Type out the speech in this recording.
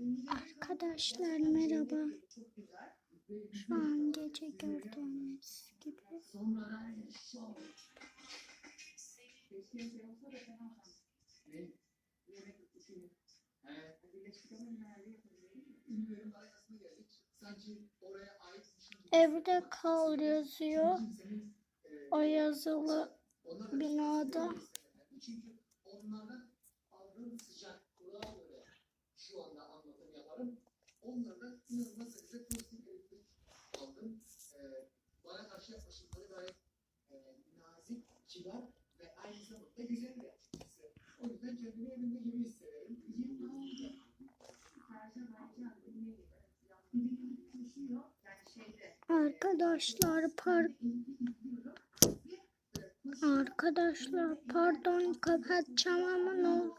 Arkadaşlar merhaba. Şu an gece gördüğünüz gibi. Evde kal yazıyor. O yazılı binada. Çünkü onlardan şu anda yaparım. Onlardan inanılmaz derecede pozitif elektrik aldım. Ee, bana karşı yaklaşımları gayet e, nazik, kibar ve aynı zamanda güzel bir açıkçası. O yüzden kendimi evimde gibi hissederim. Yirmi altı. Arkadaşlar park Arkadaşlar pardon kapatacağım ama ne oldu?